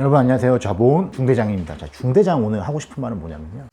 여러분 안녕하세요. 자본 중대장입니다. 자, 중대장 오늘 하고 싶은 말은 뭐냐면요.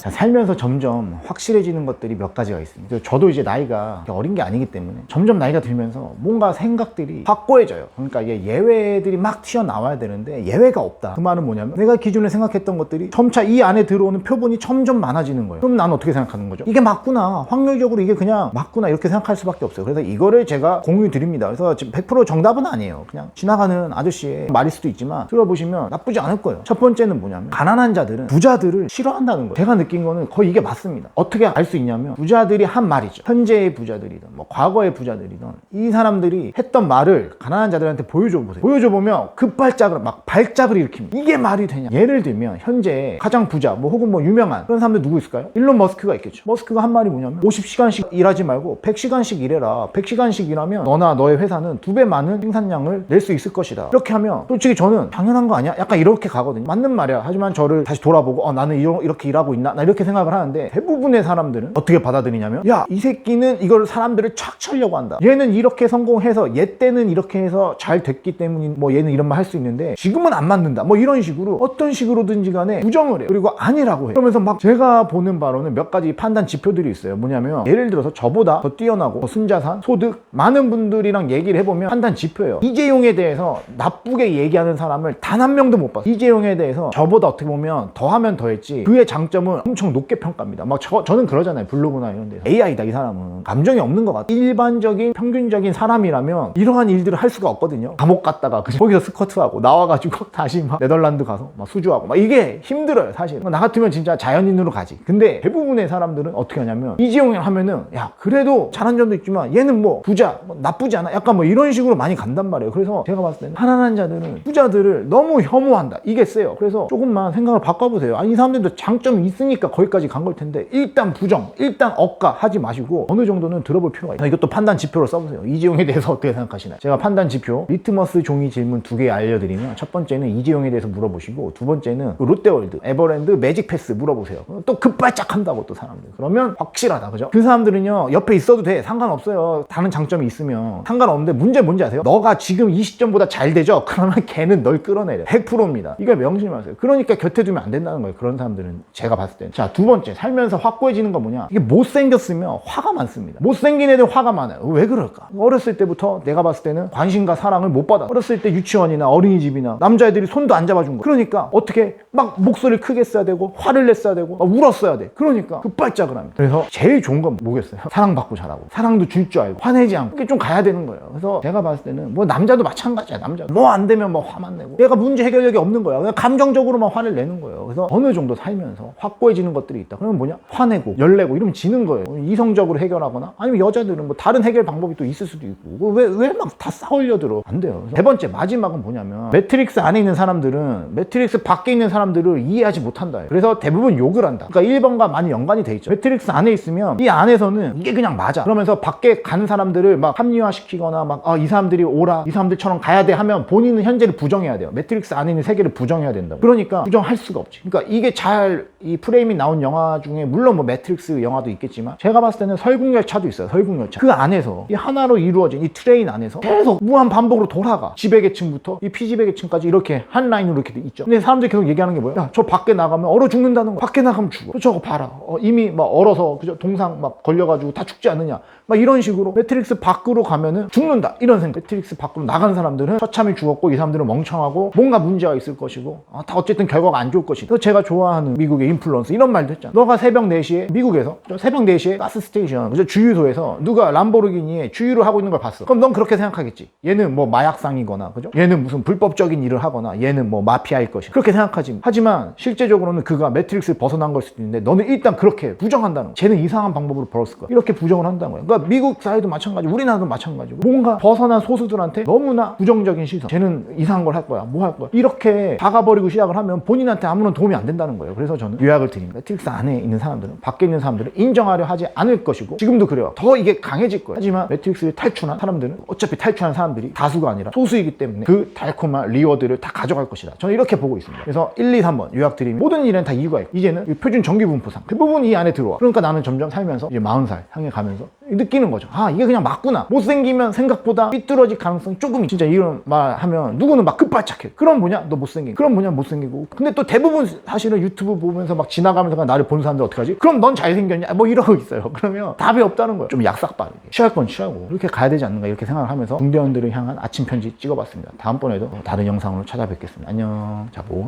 자, 살면서 점점 확실해지는 것들이 몇 가지가 있습니다. 저도 이제 나이가 어린 게 아니기 때문에 점점 나이가 들면서 뭔가 생각들이 확고해져요. 그러니까 이게 예외들이 막 튀어나와야 되는데 예외가 없다. 그 말은 뭐냐면 내가 기존에 생각했던 것들이 점차 이 안에 들어오는 표본이 점점 많아지는 거예요. 그럼 난 어떻게 생각하는 거죠? 이게 맞구나. 확률적으로 이게 그냥 맞구나. 이렇게 생각할 수밖에 없어요. 그래서 이거를 제가 공유 드립니다. 그래서 지금 100% 정답은 아니에요. 그냥 지나가는 아저씨의 말일 수도 있지만 들어보시면 나쁘지 않을 거예요. 첫 번째는 뭐냐면 가난한 자들은 부자들을 싫어한다는 거예요. 제가 느낀 거는 거의 이게 맞습니다. 어떻게 알 수 있냐면 부자들이 한 말이죠. 현재의 부자들이든 뭐 과거의 부자들이든 이 사람들이 했던 말을 가난한 자들한테 보여줘 보세요. 보여줘 보면 급발작을 막 발작을 일으킵니다. 이게 말이 되냐? 예를 들면 현재 가장 부자 뭐 혹은 뭐 유명한 그런 사람들 누구 있을까요? 일론 머스크가 있겠죠. 머스크가 한 말이 뭐냐면 50시간씩 일하지 말고 100시간씩 일해라. 100시간씩 일하면 너나 너의 회사는 두 배 많은 생산량을 낼 수 있을 것이다. 이렇게 하면 솔직히 저는 당연한 거 아니야? 약간 이렇게 가거든요. 맞는 말이야. 하지만 저를 다시 돌아보고 어, 나는 이렇게 일하고 있 나? 나 이렇게 생각을 하는데 대부분의 사람들은 어떻게 받아들이냐면 야, 이 새끼는 이걸 사람들을 착 쳐려고 한다. 얘는 이렇게 성공해서 얘 때는 이렇게 해서 잘 됐기 때문에 뭐 얘는 이런 말 할 수 있는데 지금은 안 맞는다. 뭐 이런 식으로 어떤 식으로든지 간에 부정을 해요. 그리고 아니라고 해요. 그러면서 막 제가 보는 바로는 몇 가지 판단 지표들이 있어요. 뭐냐면 예를 들어서 저보다 더 뛰어나고 더 순자산, 소득 많은 분들이랑 얘기를 해보면 판단 지표예요. 이재용에 대해서 나쁘게 얘기하는 사람을 단 한 명도 못 봤어요. 이재용에 대해서 저보다 어떻게 보면 더 하면 더 했지 그의 장점은 엄청 높게 평가합니다. 막 저, 저는 그러잖아요. 블로그나 이런 데서. AI다 이 사람은. 감정이 없는 것 같아. 일반적인 평균적인 사람이라면 이러한 일들을 할 수가 없거든요. 감옥 갔다가 그죠? 거기서 스쿼트하고 나와가지고 다시 막 네덜란드 가서 막 수주하고 막 이게 힘들어요 사실. 나 같으면 진짜 자연인으로 가지. 근데 대부분의 사람들은 어떻게 하냐면 이재용이 하면은 야 그래도 잘한 점도 있지만 얘는 뭐 부자 뭐 나쁘지 않아. 약간 뭐 이런 식으로 많이 간단 말이에요. 그래서 제가 봤을 때는 가난한 자들은 부자들을 너무 혐오한다. 이게 세요. 그래서 조금만 생각을 바꿔보세요. 아니 이 사람들도 장점이 있 으니까 거기까지 간 걸 텐데 일단 부정, 일단 억까 하지 마시고 어느 정도는 들어볼 필요가 있어요. 이것도 판단 지표로 써보세요. 이재용에 대해서 어떻게 생각하시나요? 제가 판단 지표 리트머스 종이 질문 두 개 알려드리면 첫 번째는 이재용에 대해서 물어보시고 두 번째는 그 롯데월드, 에버랜드, 매직패스 물어보세요. 또 급발작한다고 또 사람들. 그러면 확실하다, 그죠? 그 사람들은요 옆에 있어도 돼. 상관없어요. 다른 장점이 있으면 상관없는데 문제 뭔지 아세요? 너가 지금 이 시점보다 잘 되죠? 그러면 걔는 널 끌어내려. 100%입니다. 이걸 명심하세요. 그러니까 곁에 두면 안 된다는 거예요. 그런 사람들은 제가 봤을 때 는. 자, 두 번째 살면서 확고해지는 건 뭐냐? 이게 못생겼으면 화가 많습니다. 못생긴 애들 화가 많아요. 왜 그럴까? 어렸을 때부터 내가 봤을 때는 관심과 사랑을 못 받아. 어렸을 때 유치원이나 어린이집이나 남자애들이 손도 안 잡아준 거. 그러니까 어떻게 막 목소리를 크게 써야 되고 화를 냈어야 되고 막 울었어야 돼. 그러니까 급발작을 합니다. 그래서 제일 좋은 건 뭐겠어요? 사랑받고 자라고. 사랑도 줄 줄 알고 화내지 않고 이게 좀 가야 되는 거예요. 그래서 제가 봤을 때는 뭐 남자도 마찬가지야. 남자. 너안 되면 뭐 화만 내고. 얘가 문제 해결력이 없는 거야. 그냥 감정적으로만 화를 내는 거예요. 그래서 어느 정도 살면서 확고해지는 것들이 있다. 그러면 뭐냐? 화내고 열내고 이러면 지는 거예요. 이성적으로 해결하거나 아니면 여자들은 뭐 다른 해결 방법이 또 있을 수도 있고 왜 왜 막 다 싸우려 들어? 안 돼요. 세 번째 마지막은 뭐냐면 매트릭스 안에 있는 사람들은 매트릭스 밖에 있는 사람들을 이해하지 못한다. 그래서 대부분 욕을 한다. 그러니까 1번과 많이 연관이 돼 있죠. 매트릭스 안에 있으면 이 안에서는 이게 그냥 맞아. 그러면서 밖에 가는 사람들을 막 합리화시키거나 막 아, 이 사람들이 오라, 이 사람들처럼 가야 돼 하면 본인은 현재를 부정해야 돼요. 매트릭스 안에 있는 세계를 부정해야 된다고. 그러니까 부정할 수가 없지. 그러니까 이게 잘 이 프레임이 나온 영화 중에 물론 뭐 매트릭스 영화도 있겠지만 제가 봤을 때는 설국열차도 있어요. 설국열차. 그 안에서 이 하나로 이루어진 이 트레인 안에서 계속 무한 반복으로 돌아가. 지배계층부터 이 피지배계층까지 이렇게 한 라인으로 이렇게 돼 있죠. 근데 사람들이 계속 얘기하는 게 뭐야? 야, 저 밖에 나가면 얼어 죽는다는 거. 밖에 나가면 죽어. 저거 봐라. 어, 이미 막 얼어서 그죠? 동상 막 걸려가지고 다 죽지 않느냐. 막 이런 식으로 매트릭스 밖으로 가면은 죽는다. 이런 생각. 매트릭스 밖으로 나간 사람들은 처참히 죽었고 이 사람들은 멍청하고 뭔가 문제가 있을 것이고 어, 다 어쨌든 결과가 안 좋을 것이다. 그래서 제가 좋아하는 미국의 인플루언스 이런 말도 했잖아. 너가 새벽 4시에 미국에서 저 새벽 4시에 가스 스테이션? 주유소에서 누가 람보르기니에 주유를 하고 있는 걸 봤어. 그럼 넌 그렇게 생각하겠지. 얘는 뭐 마약상이거나 그죠? 얘는 무슨 불법적인 일을 하거나 얘는 뭐 마피아일 것이 그렇게 생각하지. 하지만 실제적으로는 그가 매트릭스를 벗어난 걸 수도 있는데 너는 일단 그렇게 부정한다는 거야. 쟤는 이상한 방법으로 벌었을 거야. 이렇게 부정을 한다는 거야. 그러니까 미국 사회도 마찬가지, 우리나라도 마찬가지고 뭔가 벗어난 소수들한테 너무나 부정적인 시선. 쟤는 이상한 걸 할 거야. 뭐 할 거야. 이렇게 박아버리고 시작을 하면 본인한테 아무런 도움이 안 된다는 거예요. 그래서 저는 요약을 드립니다. 매트릭스 안에 있는 사람들은 밖에 있는 사람들을 인정하려 하지 않을 것이고 지금도 그래요. 더 이게 강해질 거예요. 하지만 매트릭스를 탈출한 사람들은 어차피 탈출한 사람들이 다수가 아니라 소수이기 때문에 그 달콤한 리워드를 다 가져갈 것이다. 저는 이렇게 보고 있습니다. 그래서 1, 2, 3번 요약 드리면 모든 일에는 다 이유가 있고 이제는 이 표준 정기분포상 대부분 이 안에 들어와. 그러니까 나는 점점 살면서 이제 40살 향해 가면서 느끼는 거죠. 아 이게 그냥 맞구나. 못생기면 생각보다 삐뚤어질 가능성이 조금 있- 진짜 이런 말 하면 누구는 막 급발작해. 그럼 뭐냐? 너 못생긴. 그럼 뭐냐? 못생기고. 근데 또 대부분 사실은 유튜브 보면서 막 지나가면서 나를 보는 사람들 어떡하지? 그럼 넌 잘생겼냐? 뭐 이러고 있어요. 그러면 답이 없다는 거예요. 좀 약삭 빠르게. 취할 건 취하고 이렇게 가야 되지 않는가 이렇게 생각을 하면서 중대원들을 향한 아침 편지 찍어봤습니다. 다음번에도 다른 영상으로 찾아뵙겠습니다. 안녕. 자, 뭐.